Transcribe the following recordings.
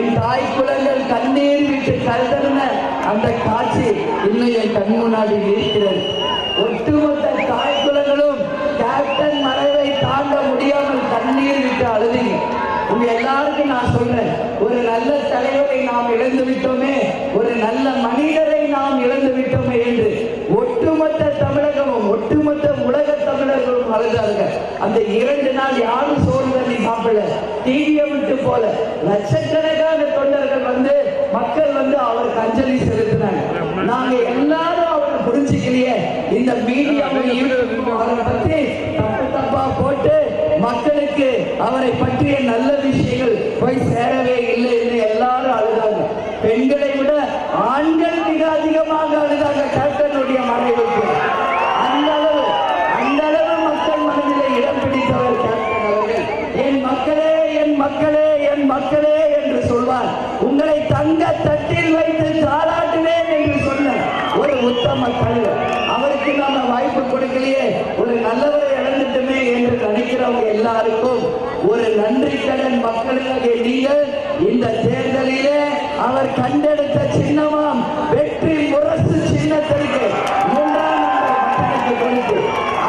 என் தாய் குலங்கள் கண்ணீர் விட்டு கருதன அந்த காட்சி இன்னும் என் கண் முன்னாடி இருக்கிறது. ஒட்டுமொத்த தாய் குலங்களும் கேப்டன் மறைவை தாங்க முடியாமல் கண்ணீர் விட்டு அழுதிங்க. உங்க எல்லாருக்கும் நான் சொல்றேன் ஒரு நல்ல தலைவரை நாம் இழந்து விட்டோமே ஒரு நல்ல மனிதரை நாம் இழந்து விட்டோமே என்று ஒட்டுமொத்த தமிழகமும் ஒட்டுமொத்த உலக தமிழர்களும் அழுதார்கள் அந்த இரண்டு நாள் யாரும் சோறு தண்ணி சாப்பிடல. டிவியை விட்டு போல. லட்சக்கணக்கான தொண்டர்கள் வந்து மக்கள் வந்து அவருக்கு அஞ்சலி செலுத்தினாங்க. நாங்க எல்லாரும் அவரை புரிஞ்சுக்கலையே. இந்த மீடியாவை அவரை பத்தி தப்பு தப்பா போட்டு மக்களுக்கு அவரை பற்றிய நல்ல விஷயங்கள் போய் சேரவே இல்லை என்று எல்லாரும் அழுதாங்க. பெண்களை விட ஆண்கள் மிக அதிகமாக அழுதாங்க. கேப்டனுடைய மறைவுக்கு உத்தம தலைவர் அவருக்கு நாம வாய்ப்பு கொடுக்கலையே. ஒரு நல்லவரை இழந்துட்டுமே என்று நினைக்கிறவங்க எல்லாருக்கும் ஒரு நன்றி கடன் மக்களுக்கு நீங்கள் இந்த தேர்தலிலே அவர் கண்டெடுத்த சின்னமாம் வெற்றி முரசு சின்னத்திற்கு மூன்றாம் நம்பர் மக்களுக்கு கொடுத்து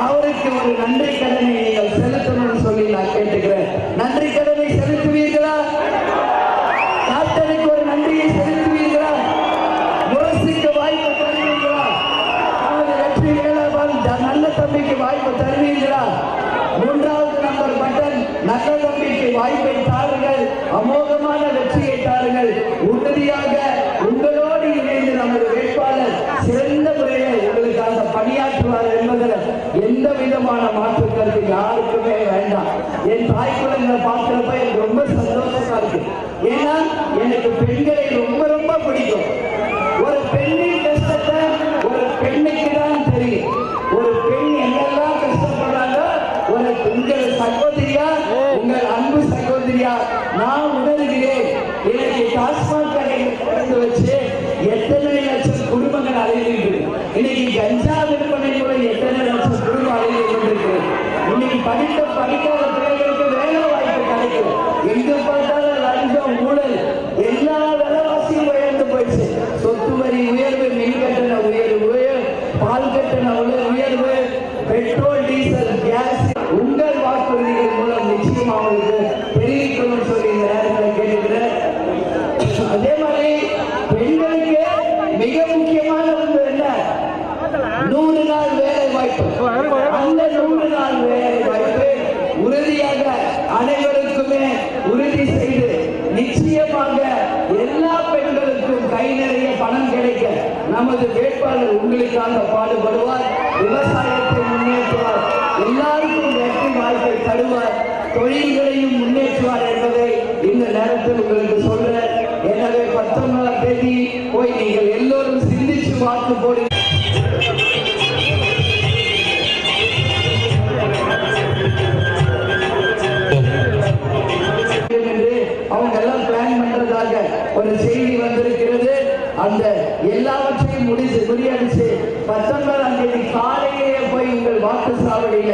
அவருக்கு ஒரு நன்றி கடனை நீங்கள் செலுத்தணும்னு சொல்லி நான் கேட்டுக்கிறேன் நன்றி கடனை செலுத்துவீர்களா கேப்டனுக்கு ஒரு நன்றியை செலுத்துவீர்களா முரசுக்கு வாய்ப்பு தருவீர்களா நமது வெற்றி வேளாளர் நல்ல தம்பிக்கு வாய்ப்பு தருவீர்களா மூன்றாவது நம்பர் பட்டன் நல்ல தம்பிக்கு வாய்ப்பை தாருங்கள் அமோகமான வெற்றியை உறுதியாக உங்களோடு இணைந்து நமது வேட்பாளர் சிறந்த முறையில் உங்களுக்காக பணியாற்றுவார் என்பதில் எந்த விதமான மாற்று கருத்து யாருக்குமே வேண்டாம். என் தாய் குழந்தை பார்க்கிறப்ப எனக்கு ரொம்ப சந்தோஷமா இருக்கு. ஏன்னா எனக்கு பெண்களை ரொம்ப உங்கள் சகோதரியா? உங்கள் அன்பு சகோதரியா நான் உணர்கிறேன் எனக்கு டாஸ்மாக் கடையில் திறந்து வச்சு எத்தனை லட்சம் குடும்பங்கள் அலைகின்றது இன்னைக்கு கஞ்சா விற்பனை கூட எத்தனை லட்சம் குடும்பம் அலைகின்றது இன்னைக்கு படித்த படிக்காத பிள்ளைகளுக்கு வேலை வாய்ப்பு கிடைக்கும். எங்கு பார்த்தாலும் லஞ்சம் ஊழல் எல்லா விலைவாசியும் உயர்ந்து போயிடுச்சு. சொத்து வரி உயர்வு மின் கட்டண உயர்வு பால் கட்டண உயர்வு பெட்ரோல் டீசல் கேஸ் வாக்குறுதிகள் மூலம் நிச்சயம் அவங்களுக்கு தெரிவிக்கணும்னு சொல்லி இந்த நேரத்தில் கேட்டுக்கிறேன். அதே மாதிரி பெண்களுக்கு மிக முக்கியமான ஒன்று என்ன? நூறு நாள் வேலை வாய்ப்பு. அந்த நூறு நாள் வேலை வாய்ப்பு உறுதியாக அனைவருக்குமே உறுதி செய்து நிச்சயமாக எல்லா பெண்களுக்கும் கை நிறைய பணம் கிடைக்க நமது வேட்பாளர் உங்களுக்காக பாடுபடுவார். விவசாயத்தை முன்னேற்றுவார். எல்லாருக்கும் வெற்றி வாய்ப்பை தருவார். தொழில்களையும் முன்னேற்றுவார் என்பதை இந்த நேரத்தில் உங்களுக்கு சொல்றேன். எனவே பத்தொன்பதாம் தேதி போய் நீங்கள் எல்லோரும் சிந்திச்சு பார்த்து போடுங்க. ஒரு செய்தி வந்திருக்கிறது. அந்த எல்லாவற்றையும் முடிச்சு முறியடிச்சு பத்தொன்பது தேதி காலையிலேயே போய் உங்கள் வாக்கு சாவடியில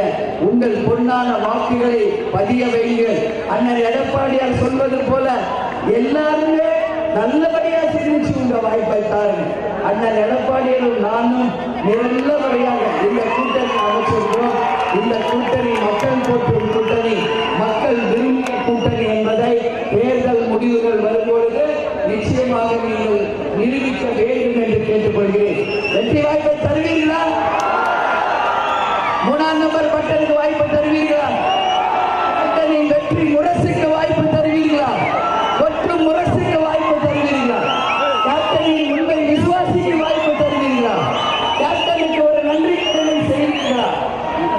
உங்கள் பொன்னான வாக்குகளை பதிய வையுங்கள். அண்ணன் எடப்பாடியார் சொல்வது போல எல்லாருமே நல்லபடியா சிந்திச்சு உங்க வாய்ப்பை தாருங்க அண்ணன் எடப்பாடியாரும் நானும் நல்லபடியாக இந்த கூட்டணி அமைச்சிருக்கிறோம். இந்த கூட்டணி மக்கள் போற்றும் கூட்டணி மக்கள் விரும்பிய கூட்டணி என்பதை தேர்தல் முடிவுகள் வரும்பொழுது நிச்சயமாக நீங்கள் நிரூபிக்க வேண்டும் என்று கேட்டுக்கொள்கிறேன் வெற்றி வாய்ப்பை தருவீர்களா மூணாம் நம்பர் பட்டனுக்கு வாய்ப்பு தருவீர்களா பட்டனின் வெற்றி முரசுக்கு வாய்ப்பு தருவீர்களா ஒற்று முரசுக்கு வாய்ப்பு தருவீர்களா கேப்டனின் உங்கள் விசுவாசிக்கு வாய்ப்பு தருவீர்களா கேப்டனுக்கு ஒரு நன்றி கடனை செய்வீர்களா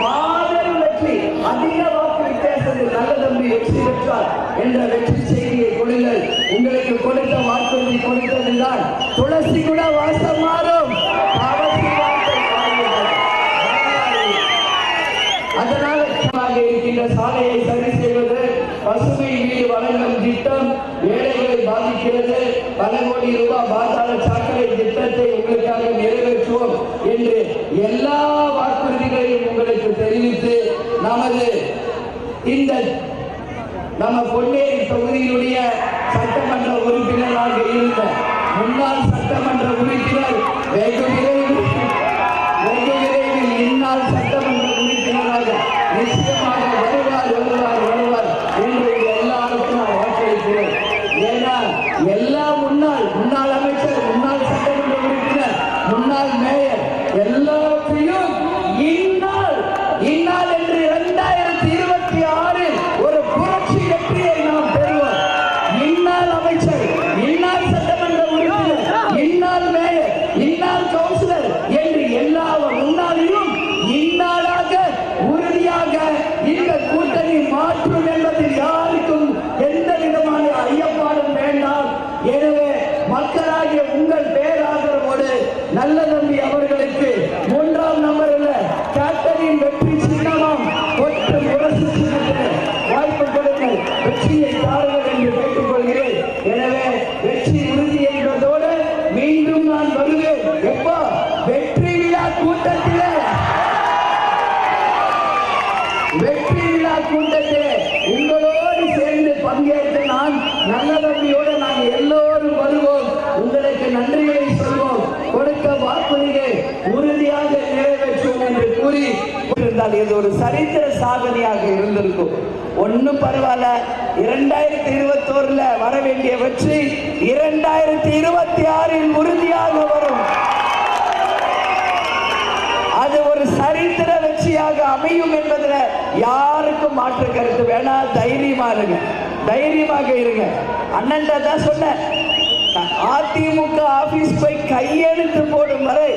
மாபெரும் வெற்றி அதிக வாக்கு வித்தியாசத்தில் நல்ல தம்பி வெற்றி பெற்றார் என்ற வெற்றி செய்தியை கொடுங்கள். உங்களுக்கு கொடுத்த வாக்குறுதி கொடுத்ததுதான் துளசி கூட வாசம் பல கோடி ரூபாய் பாசால சாக்கடை திட்டத்தை உங்களுக்காக நிறைவேற்றுவோம் என்று எல்லா வாக்குறுதிகளையும் உங்களுக்கு தெரிவித்து நமது இந்த நம்ம பொன்னேரி தொகுதியினுடைய சட்டமன்ற உறுப்பினராக இருந்த முன்னாள் சட்டமன்ற உறுப்பினர் வெகு எல்லாத்தையும் இந்நாள் இந்நாள் என்று இரண்டாயிரத்தி இருபத்தி ஆறில் ஒரு புரட்சி வெற்றியை நாம் பெறுவோம். இந்நாள் அமைச்சர் இந்நாள் சட்டமன்ற உறுப்பினர் இந்நாள் மேயர் இந்நாள் கவுன்சிலர் என்று எல்லா முன்னாளிலும் இந்நாளாக உறுதியாக இந்த கூட்டணி மாற்றும் என்பதில் யார் எந்த விதமான ஐயப்பாடும் வேண்டாம் எனவே மக்களாகிய உங்கள் பேராதரவோடு நல்ல தம்பி அவர்களுக்கு மூன்றாம் நம்பரில் கேப்டனின் வெற்றி சின்னமாம் ஒற்று முரசு சின்னத்தில் வாய்ப்பு கொடுங்கள் வெற்றியை தாருங்கள் என்று கேட்டுக்கொள்கிறேன் எனவே வெற்றி உறுதி என்பதோடு மீண்டும் நான் வருவேன் எப்போ வெற்றி விழா கூட்டத்திலே. வெற்றி விழா கூட்டத்திலே உங்களோடு சேர்ந்து பங்கேற்று நான் நல்ல தம்பியோடு நாங்கள் எல்லோரும் வருவோம். உங்களுக்கு நன்றிகளை சொல்வோம். கொடுத்த வாக்குறுதியை உறுதியாக நிறைவேற்றுவோம் என்று கூறி இருந்தால் இது ஒரு சரித்திர சாதனையாக இருந்திருக்கும். ஒன்றும் பரவாயில்ல. இரண்டாயிரத்தி இருபத்தோரில் வர வேண்டிய வெற்றி இரண்டாயிரத்தி இருபத்தி ஆறில் உறுதியாக வரும் அது ஒரு சரித்திர வெற்றியாக அமையும் என்பதில் யாருக்கும் மாற்று கருத்து வேணா தைரியமா இருங்க. தைரியமாக இருங்க. அண்ணன் தான் சொன்னேன். அதிமுக ஆபீஸ் போய் கையெழுத்து போடும் வரை